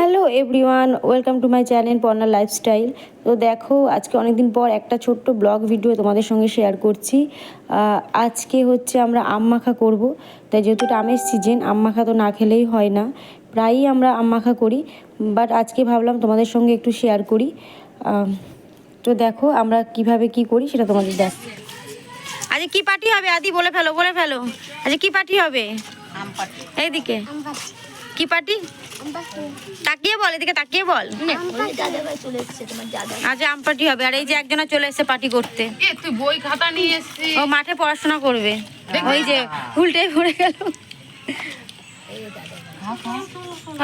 Hello everyone welcome to my channel Parna lifestyle. তো দেখো আজকে অনেকদিন পর একটা ছোট্ট ব্লগ ভিডিও তোমাদের সঙ্গে শেয়ার করছি। আজকে হচ্ছে আমরা আম মাখা করব। তাই যেহেতু এটা আমের সিজন আম মাখা তো না খেলেই হয় না। প্রায়ই আমরা আম মাখা করি বাট আজকে ভাবলাম তোমাদের সঙ্গে একটু শেয়ার করি। তো দেখো আমরা কীভাবে কি করি সেটা তোমাদের দেখ আজকে কি পার্টি হবে? আদি বলে ফেলো বলে ফেলো। আজকে কি পার্টি হবে? এইদিকে। কি পার্টি? তাকিয়ে বল এদিকে তাকিয়ে বল। আজ আম পার্টি হবে আর এই যে একজনা চলে এসেছে পার্টি করতে। তুই বই খাতা নিয়ে এসছিস। ও মাঠে পড়াশোনা করবে। ওই যে উল্টে পড়ে গেল।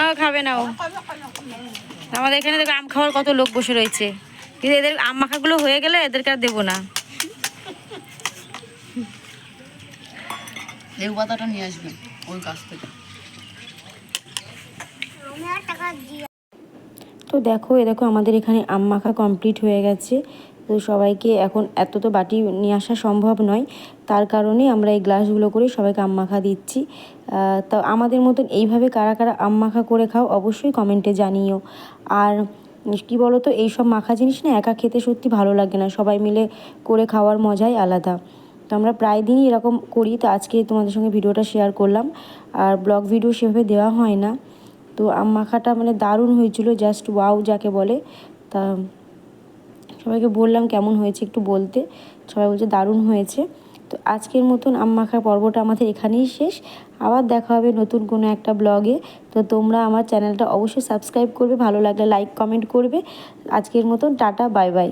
ও খাবে না ও। আমাদের এখানে দেখো আম খাওয়ার কত লোক বসে রয়েছে। কিন্তু এদের আম মাখাগুলো হয়ে গেলে এদেরকে আর দেবো না। লেবু পাতাটা নিয়ে আসবে ওই গাছ থেকে। তো দেখো, এ দেখো আমাদের এখানে আম মাখা কমপ্লিট হয়ে গেছে। তো সবাইকে এখন এত তো বাটি নিয়ে আসা সম্ভব নয়। তার কারণে আমরা এই গ্লাসগুলো করে সবাইকে আম মাখা দিচ্ছি। তো আমাদের মতন এইভাবে কারা কারা আম মাখা করে খাও অবশ্যই কমেন্টে জানিও। আর কি বলো তো এইসব মাখা জিনিস না একা খেতে সত্যি ভালো লাগে না। সবাই মিলে করে খাওয়ার মজাই আলাদা। তো আমরা প্রায় দিনই এরকম করি। তো আজকে তোমাদের সঙ্গে ভিডিওটা শেয়ার করলাম। আর ব্লগ ভিডিও সেভাবে দেওয়া হয় না। তো আম মাখাটা মানে দারুণ হয়েছিল জাস্ট ওয়াও যাকে বলে। তা সবাইকে বললাম কেমন হয়েছে একটু বলতে। সবাই বলছে দারুণ হয়েছে। তো আজকের মতন আম মাখার পর্বটা আমাদের এখানেই শেষ। আবার দেখা হবে নতুন কোনো একটা ব্লগে তো তোমরা আমার চ্যানেলটা অবশ্যই সাবস্ক্রাইব করবে, ভালো লাগলে লাইক কমেন্ট করবে। আজকের মতন টাটা বাই বাই